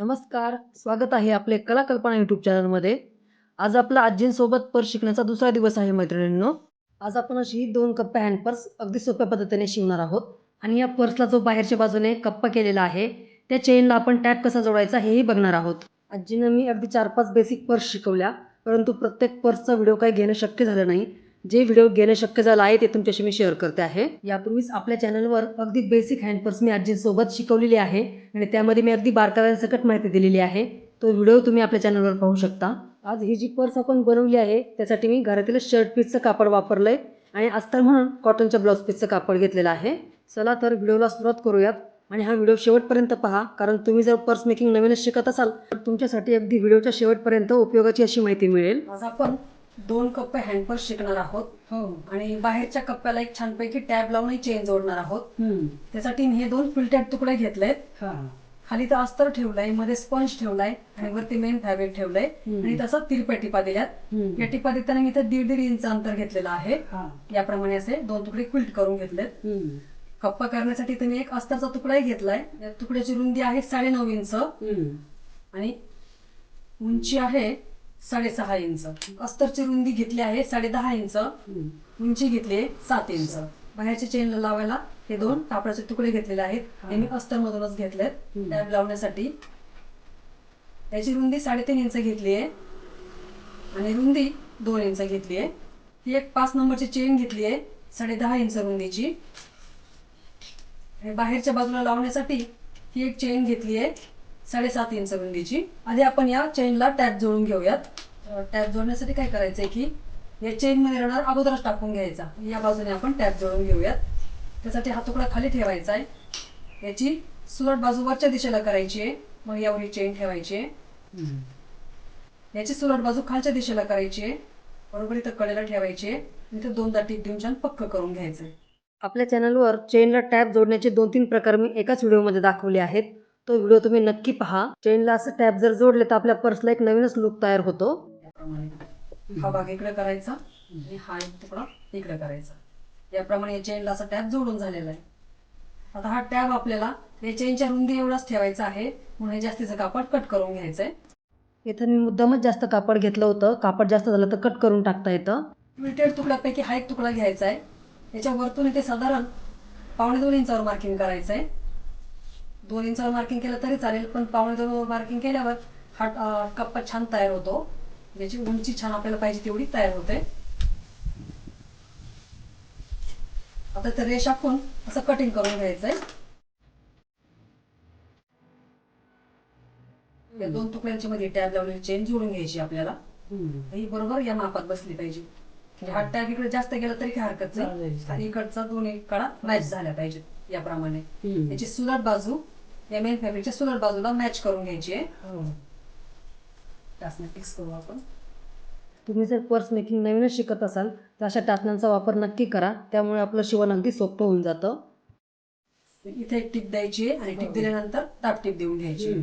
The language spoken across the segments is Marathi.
नमस्कार स्वागत आहे आपले कला कल्पना यूट्यूब चॅनलमध्ये आज आपला आजींसोबत पर्स शिकण्याचा दुसरा दिवस आहे मैत्रिणींनो. आज आपण अशी ही दोन कप्पा हँड पर्स अगदी सोप्या पद्धतीने शिवणार आहोत. आणि या पर्सला जो बाहेरच्या बाजूने कप्पा केलेला आहे त्या चेनला आपण टॅप कसा जोडायचा हेही बघणार आहोत. आजीनं मी अगदी चार पाच बेसिक पर्स शिकवल्या परंतु प्रत्येक पर्सचा व्हिडिओ काही घेणं शक्य झालं नाही. जे व्हिडिओ घेणं शक्य झालं आहे ते तुमच्याशी मी शेअर करते आहे. यापूर्वीच आपल्या चॅनलवर अगदी बेसिक हँडपर्स मी आजींसोबत शिकवलेली आहे आणि त्यामध्ये मी अगदी बारकाव्यांसकट माहिती दिलेली आहे. तो व्हिडिओ तुम्ही आपल्या चॅनलवर पाहू शकता. आज ही जी पर्स आपण बनवली आहे त्यासाठी मी घरातील शर्ट पीसचं कापड वापरलं आहे आणि अस्तर म्हणून कॉटनच्या ब्लाऊज पीसचं कापड घेतलेलं आहे. चला तर व्हिडिओला सुरुवात करूयात आणि हा व्हिडिओ शेवटपर्यंत पहा कारण तुम्ही जर पर्स मेकिंग नवीनच शिकत असाल तर तुमच्यासाठी अगदी व्हिडिओच्या शेवटपर्यंत उपयोगाची अशी माहिती मिळेल. आज आपण दोन कप्पे हँड पर्स शिकणार आहोत हो आणि बाहेरच्या कप्प्याला एक छानपैकी टॅब लावून चेन जोडणार आहोत. त्यासाठी मी हे दोन फिल्टेड तुकडे घेतलेत. खाली तर अस्तर ठेवलंयमध्ये स्पंज ठेवलाय आणि वरती मेन फॅब्रिक ठेवलंय. आणि तसं तिरप्या टिपा दिल्यात. या टिपा देताना मी इथं दीड दीड इंच अंतर घेतलेलं आहे. याप्रमाणे असे दोन तुकडे क्विल्ट करून घेतलेत. कप्पा करण्यासाठी तुम्ही एक अस्तरचा तुकडाही घेतलाय या तुकड्याची रुंदी आहे साडेनऊ इंच हम्म. आणि उंची आहे साडेसहा इंच. अस्तरची रुंदी घेतली आहे साडे दहा इंच. उंची घेतली आहे सात इंच. बाहेरच्या चेन लावायला हे दोन कापडाचे तुकडे घेतलेले आहेत. हे. मी अस्तर मधूनच घेतलेत. हम्म. टॅब लावण्यासाठी. त्याची रुंदी साडेतीन इंच घेतली आहे. आणि रुंदी दोन इंच घेतली आहे. ही एक पाच नंबरची चेन घेतली आहे साडे दहा इंच रुंदीची. आणि बाहेरच्या बाजूला लावण्यासाठी ही एक चेन घेतली आहे. साडेसात इंच रुंदीची. आधी आपण या चेनला टॅप जोडून घेऊयात. टॅप जोडण्यासाठी काय करायचं आहे की या चेनमध्ये राहणार अगोदरच टाकून घ्यायचा. या बाजूने आपण टॅप जोडून घेऊयात. त्यासाठी हा तुकडा खाली ठेवायचा आहे. याची सुरट बाजू वरच्या दिशेला करायची आहे. मग यावर ही चेन ठेवायची आहे. याची सुरट बाजू खालच्या दिशेला करायची आहे. बरोबर इथं कडेला ठेवायची आहे. इथं दोनदा टीप देऊन छान पक्क करून घ्यायचं आहे. आपल्या चॅनलवर चेनला टॅप जोडण्याचे दोन तीन प्रकार मी एकाच व्हिडिओमध्ये दाखवले आहेत. तो व्हिडिओ तुम्ही नक्की पहा. चेनला असं टॅप जर जोडले तर आपल्या पर्सला एक नवीनच लुक तयार होतो. हा भाग इकडे करायचा आणि हा एक तुकडा इकडे करायचा. याप्रमाणे या चेनला असा टॅप जोडून झालेला आहे. आता हा टॅब आपल्याला या चेनच्या रुंदी एवढाच ठेवायचा आहे. म्हणून हे जास्तीचं कापड कट करून घ्यायचंय. इथं मी मुद्दामच जास्त कापड घेतलं होतं. कापड जास्त झालं तर कट करून टाकता येतं. मिल्टेड तुकड्यापैकी हा एक तुकडा घ्यायचा आहे. याच्या वरतून इथे साधारण पावणे दोन इंचावर मार्किंग करायचं आहे दोन इंचावर मार्किंग केलं तरी चालेल पण पावणे दोन मार्किंग केल्यावर हा कप्पा छान तयार होतो. याची उंची छान आपल्याला पाहिजे तेवढी तयार होते. आता ते रेष आखून असं कटिंग करून घ्यायचंय. दोन तुकड्यांच्या मध्ये टॅब लावलेली चेन जोडून घ्यायची आपल्याला. ही बरोबर या मापात बसली पाहिजे. म्हणजे हा टॅग इकडे जास्त गेला तरी काही हरकत नाही. इकडचा दोन्ही कडा मॅच झाल्या पाहिजेत. याप्रमाणे. याची सुलट बाजू या मेन फॅब्रिकच्या सुलट बाजूला मॅच करून घ्यायची आहे. हो. टाचण्या फिक्स करू आपण. तुम्ही जर पर्स मेकिंग नवीनच शिकत असाल तर अशा टाचण्यांचा वापर नक्की करा. त्यामुळे आपलं शिवण अगदी सोपं होऊन जातं. इथे एक टिप द्यायची आणि टिप दिल्यानंतर टाप टिप देऊन घ्यायची.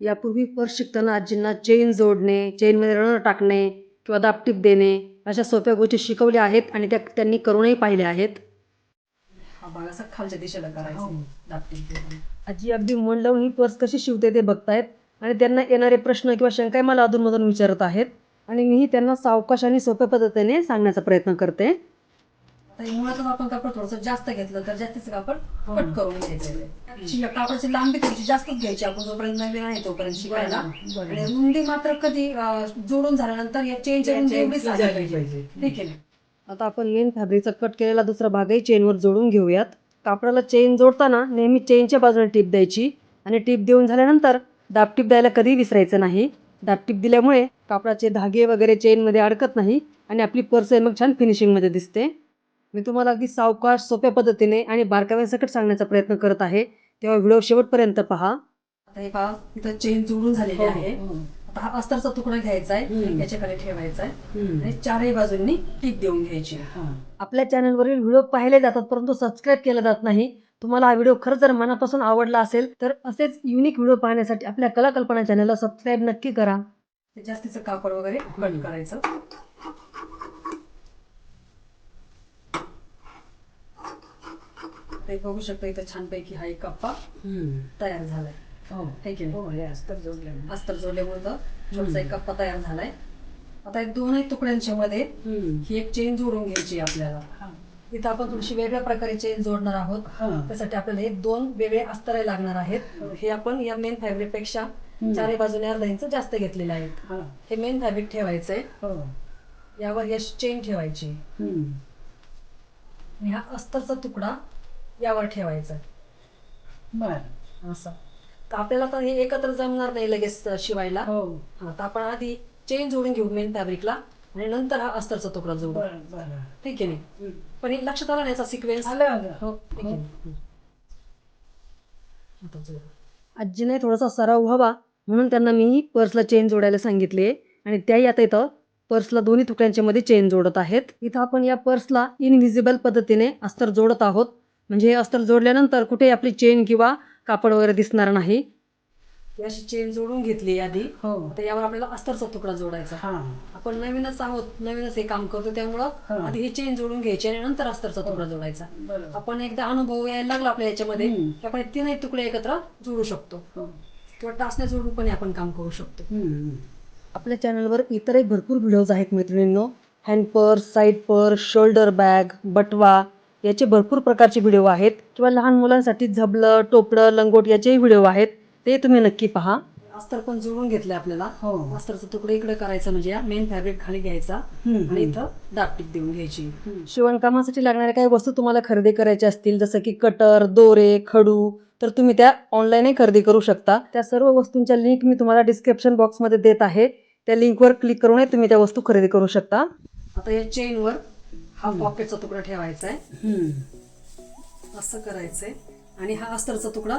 यापूर्वी पर्स शिकताना आजींना चेन जोडणे चेनमध्ये रण टाकणे किंवा दापटीप देणे अशा सोप्या गोष्टी शिकवल्या आहेत आणि त्या त्यांनी करूनही पाहिल्या आहेत. हा असा खालच्या दिशेला करायचा. हो. आजी अगदी मन लावून ही पर्स कशी शिवते ते बघतायत आणि त्यांना येणारे प्रश्न किंवा शंकाही मला अधूनमधून विचारत आहेत. आणि मीही त्यांना सावकाश आणि सोप्या पद्धतीने सांगण्याचा प्रयत्न करते. मुळातच आपण कापड थोडंसं जास्त घेतलं तर जास्तीचं कापड कट करून घ्यायचं कापडाची लांबी थोडीशी जास्तच घ्यायची. आपण जोपर्यंत नवीन आहे तोपर्यंत. आणि रुंदी मात्र कधी जोडून झाल्यानंतर या रुंदी एवढीच. ठीक आहे आता आपण मेन फॅब्रिकचा कट केलेला दुसरा भागही चेनवर जोडून घेऊयात. कापडाला चेन जोडताना नेहमी चेनच्या बाजूने टीप द्यायची आणि टीप देऊन झाल्यानंतर दापटीप द्यायला कधी विसरायचं नाही. दापटीप दिल्यामुळे कापडाचे धागे वगैरे चेनमध्ये अडकत नाही आणि आपली पर्स मग छान फिनिशिंगमध्ये दिसते. मी तुम्हाला अगदी सावकाश सोप्या पद्धतीने आणि बारकाव्यासकट सांगण्याचा प्रयत्न करत आहे. तेव्हा व्हिडिओ शेवटपर्यंत पहा. आता हे पहा इथं चेन जोडून झालेली आहे. हो, हो, हो. आता हा अस्तरचा तुकडा घ्यायचा आहे. याच्याकडे ठेवायचा आहे. आणि चारही बाजूंनी टीप देऊन घ्यायची हा. आपल्या चॅनलवरील व्हिडिओ पाहिले जातात परंतु सबस्क्राईब केला जात नाही तुम्हाला हा व्हिडिओ खरंच जर मनापासून आवडला असेल तर असेच युनिक व्हिडिओ पाहण्यासाठी आपल्या कला कल्पना चॅनलला सबस्क्राईब नक्की करा जास्तीचं कापड वगैरे कट करायचं ते बघू शकता इथं छानपैकी हा एक कप्पा. तयार झालाय हो. है की नाही? हो हे अस्तर जोडल्यामुळे अस्तर जोडल्यामुळे तर छोटासा एक कप्पा तयार झालाय. आता एक दोनही तुकड्यांच्या मध्ये ही एक चेन जोडून घ्यायची आहे आपल्याला. हा. इथं आपण थोडीशी वेगळ्या प्रकारे चेन जोडणार आहोत. हा. त्यासाठी आपल्याला हे दोन वेगळे अस्तर लागणार आहेत. हे. आपण या मेन फॅब्रिकपेक्षा. चारही बाजूने अर्धा इंच जास्त घेतलेले आहेत हा. हे मेन फॅब्रिक ठेवायचंय. हो. यावर हे चेन ठेवायची. हम्म. आणि हा अस्तरचा तुकडा यावर ठेवायचा बर. असं. तर आपल्याला तर हे एकत्र जमणार नाही लगेच शिवायला. हो. हा तर आपण आधी चेन जोडून घेऊ मेन फॅब्रिकला आणि नंतर हा अस्तरचा तुकडा जोडू. बर बर. ठीक आहे नाही. पण हे लक्षात आलं नाही याचा सिक्वेन्स आलं आलं. हो ठीक आहे. आता जोडू. आजीने थोडासा सराव व्हावा म्हणून त्यांना मी पर्सला चेन जोडायला सांगितले आणि त्याही आता इथं पर्सला दोन्ही तुकड्यांच्या मध्ये चेन जोडत आहेत. इथं आपण या पर्सला इनव्हिजिबल पद्धतीने अस्तर जोडत आहोत. म्हणजे हे अस्तर जोडल्यानंतर कुठे आपली चेन किंवा कापड वगैरे दिसणार नाही. ही अशी चेन जोडून घेतली आधी. हो. आता यावर आपल्याला अस्तरचा तुकडा जोडायचा. हा. आपण नवीनच आहोत नवीनच हे काम करतो त्यामुळं हा. आधी ही चेन जोडून घ्यायची आणि नंतर अस्तरचा तुकडा जोडायचा. बरोबर. आपण एकदा अनुभव यायला लागला आपल्या याच्यामध्ये हम्म. की आपण तीनही तुकडे एकत्र जोडू शकतो. हो. किंवा टाचण्या जोडून पण हे आपण काम करू शकतो. हम्म. आपल्या चॅनलवर इतरही भरपूर व्हिडिओज आहेत मैत्रिणींनो. Hand purse side purse shoulder bag बटवा याचे भरपूर प्रकारचे व्हिडिओ आहेत. किंवा लहान मुलांसाठी झबलं टोपडं लंगोट याचेही व्हिडिओ आहेत. ते तुम्ही नक्की पहा. अस्तर पण जोडून घेतले आपल्याला. हो. अस्तरचा तुकडा इकडे करायचा म्हणजे मेन फॅब्रिक खाली घ्यायचा. आणि इथं दापटीक देऊन घ्यायची. शिवणकामासाठी लागणाऱ्या काही वस्तू तुम्हाला खरेदी करायच्या असतील जसं की कटर दोरे खडू तर तुम्ही त्या ऑनलाईनही खरेदी करू शकता. त्या सर्व वस्तूंच्या लिंक मी तुम्हाला डिस्क्रिप्शन बॉक्समध्ये देत आहे. त्या लिंकवर क्लिक करूनही तुम्ही त्या वस्तू खरेदी करू शकता. आता या चेनवर हा पॉकेटचा तुकडा ठेवायचा आहे. असं करायचंय. आणि हा अस्तरचा तुकडा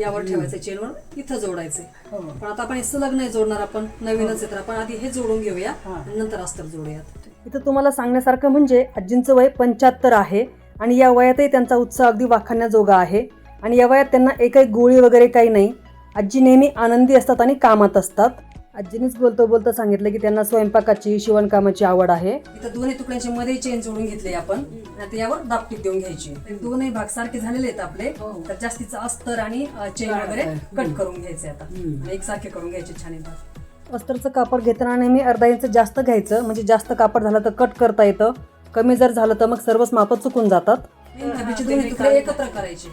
यावर ठेवायचा चेनवर इथं जोडायचंय. हो. पण आता आपण हे सलग नाही जोडणार आपण नवीनच आहे तर आपण आधी हे जोडून घेऊया हा. नंतर अस्तर जोडूयात. इथं तुम्हाला सांगण्यासारखं म्हणजे आजींचं वय पंच्याहत्तर आहे आणि या वयातही त्यांचा उत्साह अगदी वाखाण्याजोगा आहे. आणि या वयात त्यांना एकही गोळी वगैरे काही नाही. आजी नेहमी आनंदी असतात आणि कामात असतात. आजीनेच बोलतो बोलतो सांगितलं की त्यांना स्वयंपाकाची शिवणकामाची आवड आहे. इथं दोन्ही तुकड्यांच्या मध्ये चेन जोडून घेतले आपण. आता यावर दापटीक देऊन घ्यायची. तर दोन्ही भाग सारखे झालेले आहेत आपले. हो. तर जास्तीचं अस्तर आणि चेन वगैरे कट करून घ्यायचे आता. एकसारखे करून घ्यायचे छान येतात अस्तरचं कापड घेताना नेहमी अर्धा इंच जास्त घ्यायचं. म्हणजे जास्त कापड झालं तर कट करता येतं. कमी जर झालं तर मग सर्वच मापं चुकून जातात. एकत्र करायचे.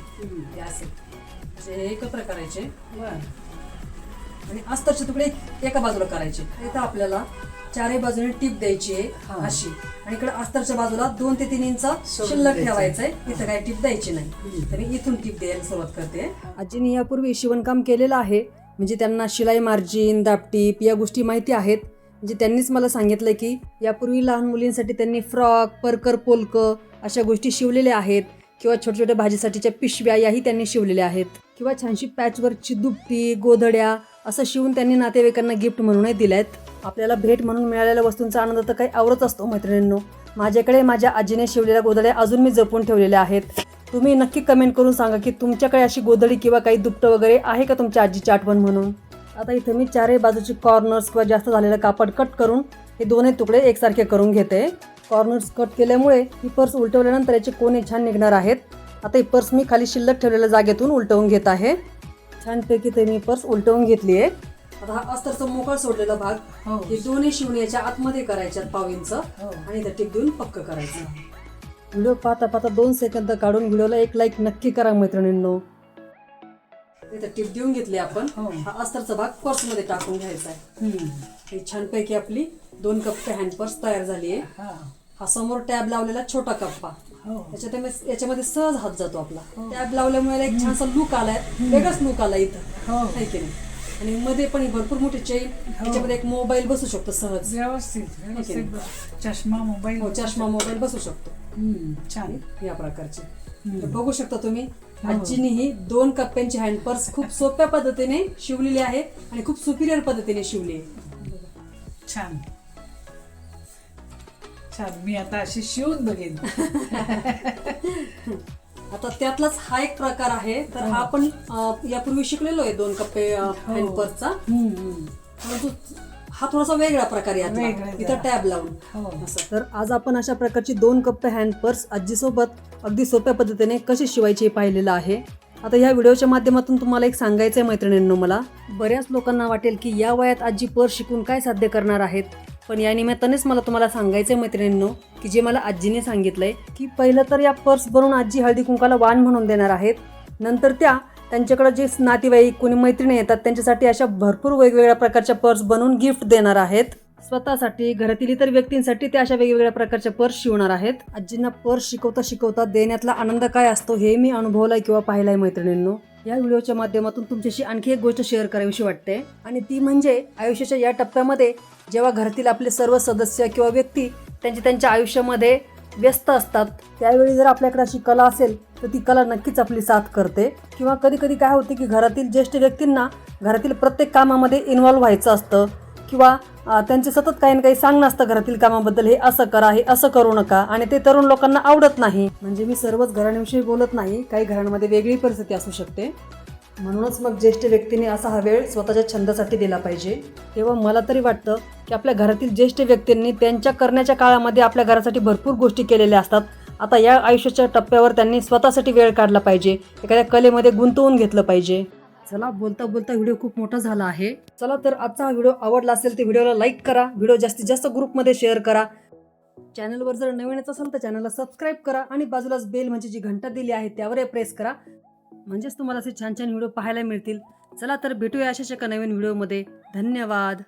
एकत्र करायचे. आणि अस्तरचे तुकडे एका बाजूला करायचे. इथं आपल्याला चारही बाजूने टीप द्यायची आहे हा. अशी. आणि इकडे अस्तरच्या बाजूला दोन ते तीन इंच शिल्लक. ठेवायचंय. इथं काही टीप द्यायची नाही. तर मी इथून टीप द्यायला सुरुवात करते. आजीने यापूर्वी शिवणकाम केलेलं आहे. म्हणजे त्यांना शिलाई मार्जिन दापटीप या गोष्टी माहिती आहेत. म्हणजे त्यांनीच मला सांगितलं की यापूर्वी लहान मुलींसाठी त्यांनी फ्रॉक परकर पोलक अशा गोष्टी शिवलेल्या आहेत. किंवा छोट्या छोट्या भाजीसाठीच्या पिशव्या याही त्यांनी शिवलेल्या आहेत. किंवा छानशी पॅचवर्कची दुपटी गोधड्या असं शिवून त्यांनी नातेवाईकांना गिफ्ट म्हणूनही दिल्यात आपल्याला भेट म्हणून मिळालेल्या वस्तूंचा आनंद तर काही आवडत असतो मैत्रिणींनो. माझ्याकडे माझ्या आजीने शिवलेल्या गोधड्या अजून मी जपून ठेवलेल्या आहेत. तुम्ही नक्की कमेंट करून सांगा की तुमच्याकडे अशी गोधडी किंवा काही दुपटं वगैरे आहे का तुमच्या आजीची आठवण म्हणून? आता इथं मी चारही बाजूची कॉर्नर्स किंवा जास्त झालेलं कापड कट करून हे दोन्ही तुकडे एकसारखे करून घेते. कॉर्नर्स कट केल्यामुळे ही पर्स उलटवल्यानंतर याचे कोणे छान निघणार आहेत. आता ही पर्स मी खाली शिल्लक ठेवलेल्या जागेतून उलटवून घेत आहे. छानपैकी ते मी पर्स उलटवून घेतली आहे. आता हा अस्तरचा मोकळ सोडलेला भाग हो. हे दोन्ही शिवण्याच्या आतमध्ये करायच्यात पाव इंच हो. आणि इथं टिप देऊन पक्क करायचं. व्हिडिओ पाहता पाहता दोन सेकंद काढून व्हिडिओला एक लाईक नक्की करा मैत्रिणींनो. इथं टिप देऊन घेतली आपण. हो. हा अस्तरचा भाग पर्समध्ये टाकून घ्यायचा आहे. छानपैकी आपली दोन कप हँड पर्स तयार झाली आहे. हा हा समोर टॅब लावलेला छोटा कप्पा. हो. याच्यात याच्यामध्ये सहज हात जातो आपला. टॅब लावल्यामुळे एक छानसा लुक आलाय. वेगळाच लुक आला इथं. हो. आहे की नाही? आणि मध्ये पण ही भरपूर मोठी चेन याच्यामध्ये एक मोबाईल बसू शकतो सहज. व्यवस्थित चष्मा मोबाईल हो चष्मा मोबाईल बसू शकतो. छान. या प्रकारचे. बघू शकता तुम्ही हो. आजीनी ही दोन कप्प्यांची हँड पर्स खूप सोप्या पद्धतीने शिवलेली आहे आणि खूप सुपिरियर पद्धतीने शिवली आहे. छान. छान मी आता अशी शिवून बघेन. आता त्यातलाच हा एक प्रकार आहे. तर हा आपण अं, यापूर्वी शिकलेलो आहे दोन कप्पे हँड पर्सचा हम्म, हम्म. परंतु हा थोडासा वेगळा प्रकार यातला. वेगळा इथं. टॅब लावून. हो. असं. तर आज आपण अशा प्रकारची दोन कप्पे हँड पर्स आजीसोबत अगदी सोप्या पद्धतीने कशी शिवायची हे पाहिलेलं आहे. आता ह्या व्हिडिओच्या माध्यमातून तुम्हाला एक सांगायचं आहे मैत्रिणींनो मला. बऱ्याच लोकांना वाटेल की या वयात आजी पर्स शिकून काय साध्य करणार आहेत? पण या निमित्तानेच मला तुम्हाला सांगायचं आहे मैत्रिणींनो की जे मला आजीने सांगितलं आहे की पहिलं तर या पर्स भरून आजी हळदी कुंकाला वाण म्हणून देणार आहेत. नंतर त्या त्यांच्याकडं जे नातेवाईक कोणी मैत्रिणी येतात त्यांच्यासाठी अशा भरपूर वेगवेगळ्या प्रकारच्या पर्स बनवून गिफ्ट देणार आहेत. स्वतःसाठी घरातील इतर व्यक्तींसाठी त्या अशा वेगवेगळ्या प्रकारच्या पर्स शिवणार आहेत. आजींना पर्स शिकवता शिकवता देण्यातला आनंद काय असतो हे मी अनुभवलाय किंवा पाहिलाय मैत्रिणींनो. या व्हिडिओच्या माध्यमातून तुमच्याशी आणखी एक गोष्ट शेअर करावीशी वाटते. आणि ती म्हणजे आयुष्याच्या या टप्प्यामध्ये जेव्हा घरातील आपले सर्व सदस्य किंवा व्यक्ती त्यांच्या त्यांच्या आयुष्यामध्ये व्यस्त असतात त्यावेळी जर आपल्याकडे अशी कला असेल तर ती कला नक्कीच आपली साथ करते. किंवा कधी कधी काय होते की घरातील ज्येष्ठ व्यक्तींना घरातील प्रत्येक कामामध्ये इन्व्हॉल्व्ह व्हायचं असतं. किंवा त्यांचे सतत काही ना काही सांगणं असतं घरातील कामाबद्दल हे असं करा हे असं करू नका आणि ते तरुण लोकांना आवडत नाही. म्हणजे मी सर्वच घराण्याविषयी बोलत नाही. काही घरांमध्ये वेगळी परिस्थिती असू शकते. म्हणूनच मग ज्येष्ठ व्यक्तीने असा हा वेळ स्वतःच्या छंदासाठी दिला पाहिजे. तेव्हा मला तरी वाटतं की आपल्या घरातील ज्येष्ठ व्यक्तींनी त्यांच्या करण्याच्या काळामध्ये आपल्या घरासाठी भरपूर गोष्टी केलेल्या असतात. आता या आयुष्याच्या टप्प्यावर त्यांनी स्वतःसाठी वेळ काढला पाहिजे. एखाद्या कलेमध्ये गुंतवून घेतलं पाहिजे. चला बोलता बोलता व्हिडिओ खूप मोठा झाला आहे. चला तर आजचा हा व्हिडिओ आवडला असेल तर व्हिडिओला लाईक करा. व्हिडिओ जास्तीत जास्त ग्रुपमध्ये शेअर करा. चॅनलवर जर नवीन येत असेल तर चॅनलला सबस्क्राईब करा आणि बाजूलाच बेल म्हणजे जी घंटा दिली आहे त्यावर प्रेस करा. म्हणजेच तुम्हाला असे छान छान व्हिडिओ पाहायला मिळतील. चला तर भेटूया अशाच एका नवीन व्हिडिओमध्ये. धन्यवाद.